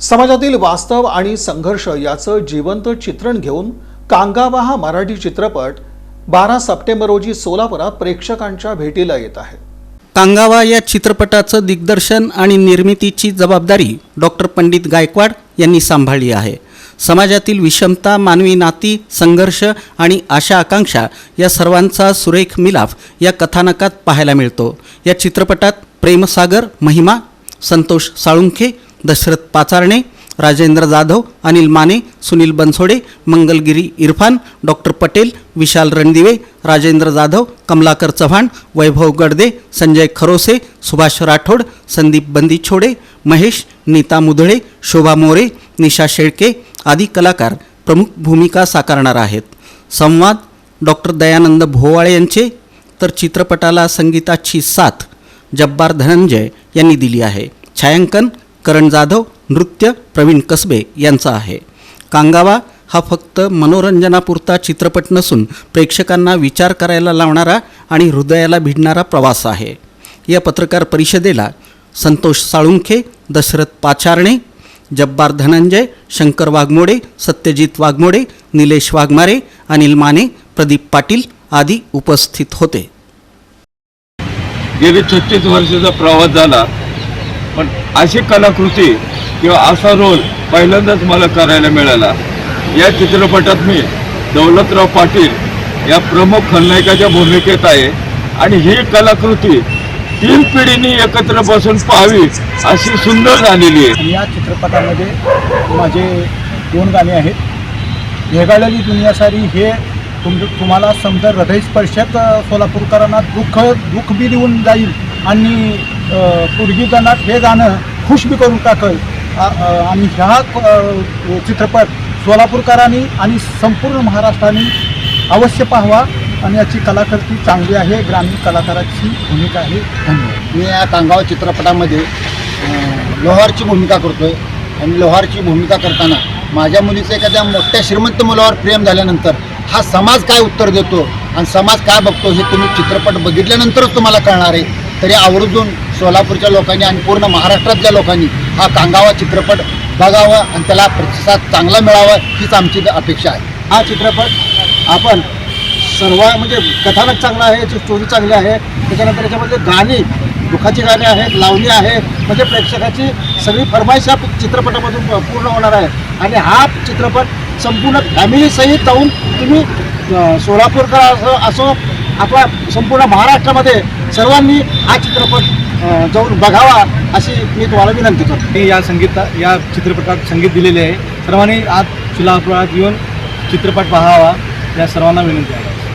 समाजातील वास्तव आणि संघर्ष याचं जिवंत चित्रण घेऊन कांगावा हा मराठी चित्रपट बारा सप्टेंबर रोजी सोलापुरात प्रेक्षकांच्या भेटीला येत आहे. कांगावा या चित्रपटाचं दिग्दर्शन आणि निर्मितीची जबाबदारी डॉक्टर पंडित गायकवाड यांनी सांभाळली आहे. समाजातील विषमता मानवी नाती संघर्ष आणि आशा आकांक्षा या सर्वांचा सुरेख मिलाफ या कथानकात पाहायला मिळतो. या चित्रपटात प्रेमसागर महिमा संतोष साळुंखे दशरथ पाचारणे राजेंद्र जाधव अनिल माने सुनील बनसोडे मंगलगिरी इरफान डॉक्टर पटेल विशाल रणदिवे राजेंद्र जाधव कमलाकर चव्हाण वैभव गडदे संजय खरोसे सुभाष राठोड संदीप बंदीछोडे महेश नीता मुधळे शोभा मोरे निशा शेळके आदी कलाकार प्रमुख भूमिका साकारणार आहेत. संवाद डॉक्टर दयानंद भोवाळे यांचे तर चित्रपटाला संगीताची साथ जब्बार धनंजय यांनी दिली आहे. छायांकन करण जाधव नृत्य प्रवीण कसबे यांचा आहे. कांगावा हा फक्त मनोरंजनापुरता चित्रपट नसून प्रेक्षकांना विचार करायला लावणारा आणि हृदयाला भिडणारा प्रवास आहे. या पत्रकार परिषदेला संतोष साळुंखे दशरथ पाचारणे जब्बार धनंजय शंकर वाघमोडे सत्यजित वाघमोडे निलेश वाघमारे अनिल माने प्रदीप पाटील आदी उपस्थित होते. गेली छत्तीस वर्षाचा प्रवास झाला. पण अशी कलाकृती किंवा असा रोल पहिल्यांदाच मला करायला मिळाला. या चित्रपटात मी दौलतराव पाटील या प्रमुख खलनायकाच्या भूमिकेत आहे आणि ही कलाकृती तीन पिढीने एकत्र बसून पाहावी अशी सुंदर झालेली आहे. या चित्रपटामध्ये माझे दोन गाणी आहेत. वेगाळलेली दुनिया सारी हे तुम तुम्हाला समजा हृदयस्पर्शक सोलापूरकरांना दुःख दुःख बी देऊन जाईल आणि पुरगीजनात हे गाणं खुश बी करून टाकल. आणि ह्या चित्रपट सोलापूरकरांनी आणि संपूर्ण महाराष्ट्राने अवश्य पाहावा आणि याची कलाकृती चांगली आहे. ग्रामीण कलाकाराची भूमिका आहे. धन्यवाद. मी या कांगाव चित्रपटामध्ये लोहारची भूमिका करतो आहे आणि लोहारची भूमिका करताना माझ्या मुलीचं एखाद्या मोठ्या श्रीमंत मुलावर प्रेम झाल्यानंतर हा समाज काय उत्तर देतो आणि समाज काय बघतो हे तुम्ही चित्रपट बघितल्यानंतरच तुम्हाला कळणार आहे. तरी आवर्जून सोलापूरच्या लोकांनी आणि पूर्ण महाराष्ट्रातल्या लोकांनी हा कांगावा चित्रपट बघावा आणि त्याला प्रतिसाद चांगला मिळावा हीच आमची अपेक्षा आहे. हा चित्रपट आपण सर्व म्हणजे कथानक चांगलं आहे याची स्टोरी चांगली आहे. त्याच्यानंतर याच्यामध्ये गाणी दुःखाची गाणी आहेत लावणी आहे. म्हणजे प्रेक्षकाची सगळी फरमाईश या चित्रपटामधून पूर्ण होणार आहे. आणि हा चित्रपट संपूर्ण फॅमिलीसहित जाऊन तुम्ही सोलापूरकर असो असो आपला संपूर्ण महाराष्ट्रामध्ये सर्वांनी हा चित्रपट जाऊन बघावा अशी मी तुम्हाला विनंती करतो. मी या संगीता या चित्रपटात संगीत दिलेले आहे. सर्वांनी आज शिलापुरात येऊन चित्रपट पाहावा या सर्वांना विनंती आहे.